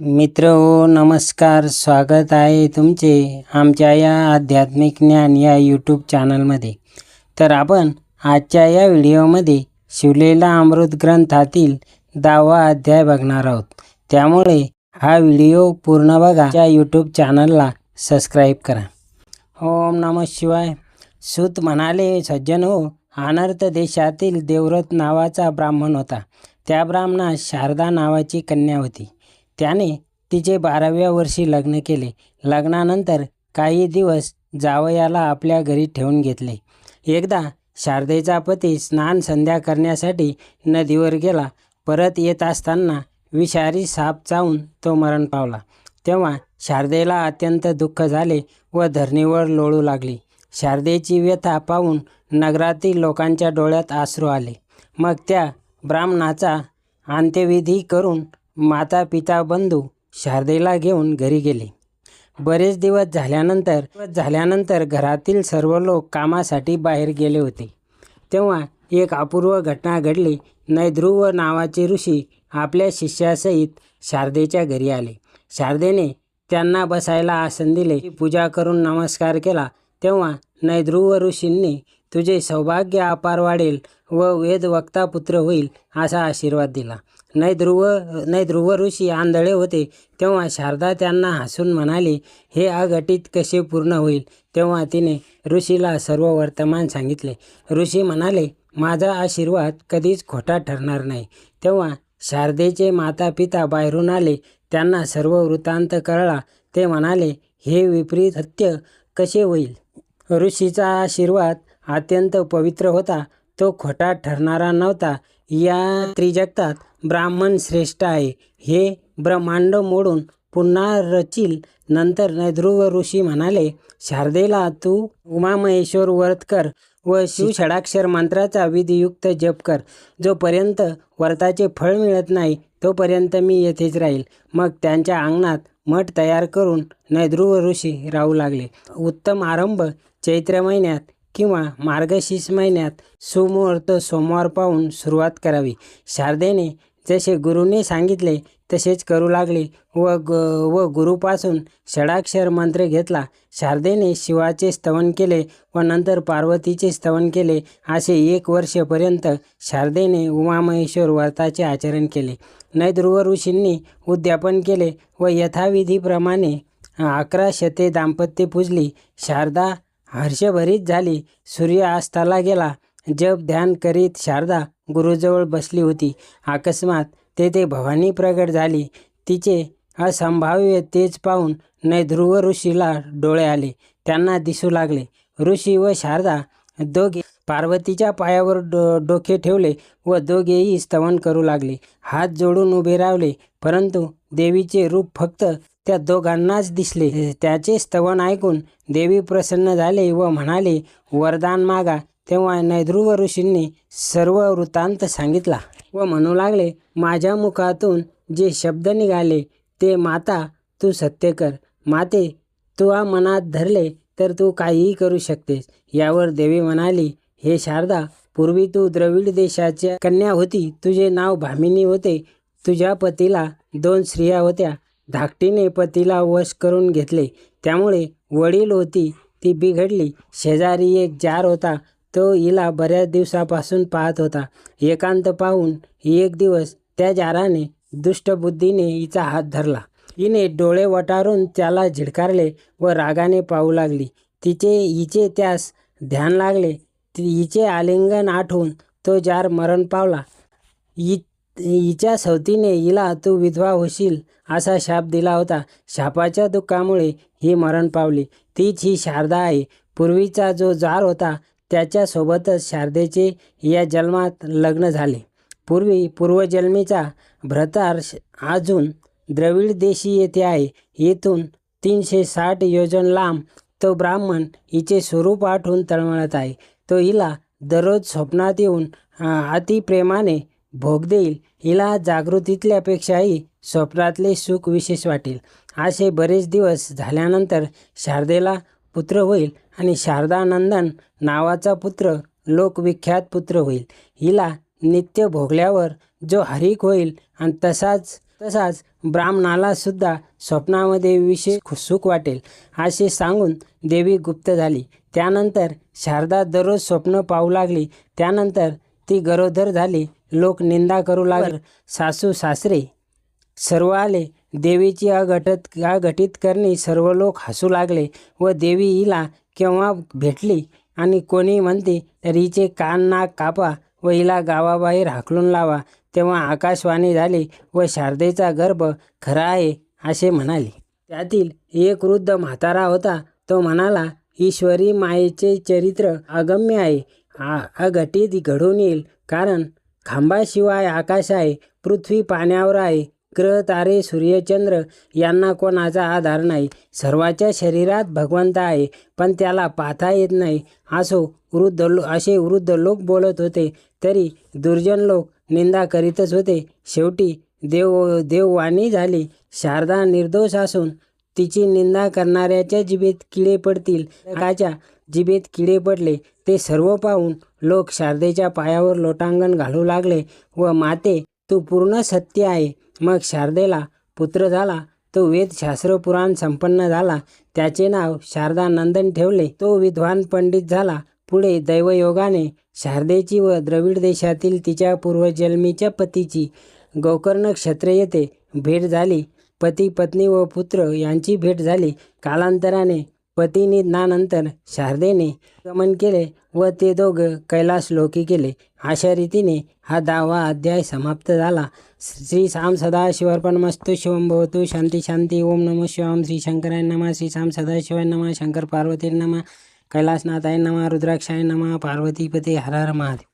मित्र हो नमस्कार स्वागत आहे तुमचे आमच्या या आध्यात्मिक ज्ञान या यूट्यूब चॅनलमध्ये तर आपण आजच्या या व्हिडिओमध्ये शिवलेला अमृत ग्रंथातील दहावा अध्याय बघणार आहोत. त्यामुळे हा व्हिडिओ पूर्ण बघा. त्या यूट्यूब चॅनलला सबस्क्राईब करा. ओम नम शिवाय. सूत म्हणाले सज्जन हो अनर्थ देशातील देवव्रत नावाचा ब्राह्मण होता. त्या ब्राह्मणास शारदा नावाची कन्या होती. त्याने तिचे बाराव्या वर्षी लग्न केले. लग्नानंतर काही दिवस जावयाला आपल्या घरी ठेवून घेतले. एकदा शारदेचा पती स्नान संध्या करण्यासाठी नदीवर गेला. परत येत असताना विषारी साप चावून तो मरण पावला. तेव्हा शारदेला अत्यंत दुःख झाले व धरणीवर लोळू लागली. शारदेची व्यथा पाहून नगरातील लोकांच्या डोळ्यात आश्रू आले. मग त्या ब्राह्मणाचा अंत्यविधी करून माता पिता बंधू शारदेला घेऊन घरी गेले. बरेच दिवस झाल्यानंतर झाल्यानंतर घरातील सर्व लोक कामासाठी बाहेर गेले होते. तेव्हा एक अपूर्व घटना घडली. नैध्रुव नावाचे ऋषी आपल्या शिष्यासहित शारदेच्या घरी आले. शारदेने त्यांना बसायला आसन दिले पूजा करून नमस्कार केला. तेव्हा नैध्रुव ऋषींनी तुझे सौभाग्य अपार वाढेल व वेद पुत्र होईल असा आशीर्वाद दिला. नै ध्रुव नै ध्रुव ऋषी आंधळे होते. तेव्हा शारदा त्यांना हसून म्हणाली हे अघटित कसे पूर्ण होईल? तेव्हा तिने ऋषीला सर्व वर्तमान सांगितले. ऋषी म्हणाले माझा आशीर्वाद कधीच खोटा ठरणार नाही. तेव्हा शारदेचे माता पिता बाहेरून आले. त्यांना सर्व वृत्तांत कळला. ते म्हणाले हे विपरीत सत्य कसे होईल? ऋषीचा आशीर्वाद अत्यंत पवित्र होता. तो खोटा ठरणारा नव्हता. या त्रिजगतात ब्राह्मण श्रेष्ठ आहे. हे ब्रह्मांड मोडून पुन्हा रचील. नंतर नैध्रुव ऋषी म्हणाले शारदेला तू उमामहेश्वर व्रत कर व शिवषडाक्षर मंत्राचा विधियुक्त जप कर. जोपर्यंत व्रताचे फळ मिळत नाही तोपर्यंत मी येथेच राहील मग त्यांच्या अंगणात मठ तयार करून नैध्रुव ऋषी राहू लागले. उत्तम आरंभ चैत्र महिन्यात किंवा मार्गशीर्ष महिन्यात सुमुहूर्त सोमवार पाहून सुरुवात करावी. शारदेने जसे गुरुने सांगितले तसेच करू लागले व ग व गुरुपासून षडाक्षर मंत्र घेतला. शारदेने शिवाचे स्तवन केले व नंतर पार्वतीचे स्तवन केले असे एक वर्षपर्यंत शारदेने उमामहेश्वर व्रताचे आचरण केले. नैध्रुव ऋषींनी उद्यापन केले व यथाविधीप्रमाणे अकरा शते दाम्पत्य पूजली. शारदा हर्षभरीत झाली. सूर्य अस्ताला गेला. जप ध्यान करीत शारदा गुरुजवळ बसली होती. अकस्मात तेथे भवानी प्रगट झाली. तिचे असंभाव्य तेज पाहून नैध्रुव ऋषीला डोळे आले. त्यांना दिसू लागले. ऋषी व शारदा दोघे पार्वतीच्या पायावर डो डोके ठेवले व दोघेही स्तवन करू लागले. हात जोडून उभे रावले परंतु देवीचे रूप फक्त त्या दोघांनाच दिसले. त्याचे स्तवन ऐकून देवी प्रसन्न झाले व म्हणाले वरदान मागा. तेव्हा नैध्रुव ऋषींनी सर्व वृत्तांत सांगितला व म्हणू लागले माझ्या मुखातून जे शब्द निघाले ते माता तू सत्य कर. माते तू आ मनात धरले तर तू काहीही करू शकतेस. यावर देवी म्हणाली हे शारदा पूर्वी तू द्रविड देशाच्या कन्या होती. तुझे नाव भामिनी होते. तुझ्या पतीला दोन स्त्रिया होत्या. धाकटीने पतीला वश करून घेतले. त्यामुळे वडील होती ती बिघडली. शेजारी एक जार होता. तो हिला बऱ्याच दिवसापासून पाहत होता. एकांत पाहून एक दिवस त्या जाराने दुष्टबुद्धीने हिचा हात धरला. हिने डोळे वटारून त्याला झिडकारले व रागाने पाहू लागली. तिचे हिचे त्यास ध्यान लागले. हिचे आलिंगन आठवून तो जार मरण पावला. हि हिच्या सवतीने हिला तू विधवा होशील असा शाप दिला होता. शापाच्या दुःखामुळे ही मरण पावली. तीच ही शारदा आहे. पूर्वीचा जो जार होता त्याच्यासोबतच शारदेचे या जन्मात लग्न झाले. पूर्वी पूर्वजन्मीचा भ्रतार अजून द्रविड देशी येथे आहे. येथून तीनशे साठ योजन लांब तो ब्राह्मण हिचे स्वरूप आठवून तळमळत आहे. तो हिला दररोज स्वप्नात येऊन अतिप्रेमाने भोग देईल. हिला जागृतीतल्यापेक्षाही स्वप्नातले सुख विशेष वाटेल. असे बरेच दिवस झाल्यानंतर शारदेला पुत्र होईल आणि शारदानंदन नावाचा पुत्र लोकविख्यात पुत्र होईल. हिला नित्य भोगल्यावर जो हरिक होईल आणि तसाच तसाच ब्राह्मणाला सुद्धा स्वप्नामध्ये विशेष सुख वाटेल असे सांगून देवी गुप्त झाली. त्यानंतर शारदा दररोज स्वप्न पाहू लागली. त्यानंतर ती गरोदर झाली. लोक निंदा करू लागले. सासू सासरे सर्व आले. देवीची अघटत अघटित करणे सर्व लोक हसू लागले व देवी हिला केव्हा भेटली आणि कोणी म्हणते तर हिचे कान नाक कापा व हिला गावाबाहेर हाकलून लावा. तेव्हा आकाशवाणी झाली व शारदेचा गर्भ खरा आहे असे म्हणाले. त्यातील एक वृद्ध म्हातारा होता तो म्हणाला ईश्वरी मायेचे चरित्र अगम्य आहे. आ अघटित घडून येईल कारण खांबाशिवाय आकाश आहे पृथ्वी पाण्यावर आहे ग्रह तारे सूर्यचंद्र यांना कोणाचा आधार नाही. सर्वाच्या शरीरात भगवंत आहे पण त्याला पाहता येत नाही. असो वृद्ध लो असे वृद्ध लोक बोलत होते. तरी दुर्जन लोक निंदा करीतच होते. शेवटी देव देववाणी झाली. शारदा निर्दोष असून तिची निंदा करणाऱ्याच्या जिभेत किडे पडतील. काच्या जिभेत किडे पडले ते सर्व पाहून लोक शारदेच्या पायावर लोटांगण घालू लागले व माते तू पूर्ण सत्य आहे. मग शारदेला पुत्र झाला. तो वेदशास्त्र पुराण संपन्न झाला. त्याचे नाव शारदा नंदन ठेवले. तो विद्वान पंडित झाला. पुढे दैवयोगाने शारदेची व द्रविड देशातील तिच्या पूर्वजन्मीच्या पतीची गोकर्ण क्षेत्र येथे भेट झाली. पती पत्नी व पुत्र यांची भेट झाली. कालांतराने पतिनिधनानंतर शारदेने गमन केले व ते दोघं कैलास लोकी केले. अशा रीतीने हा दहावा अध्याय समाप्त झाला. श्री साम सदाशिवर्पण मस्तु शिवम भवतु शांती शांती ओम नमः शिवाम श्री शंकराय नमः श्री साम सदाशिवाय नमः शंकर पार्वती नमः. કૈલાસનાથાય નમઃ રુદ્રાક્ષાય નમઃ પાર્વતીપતે હર હર મહાદેવ.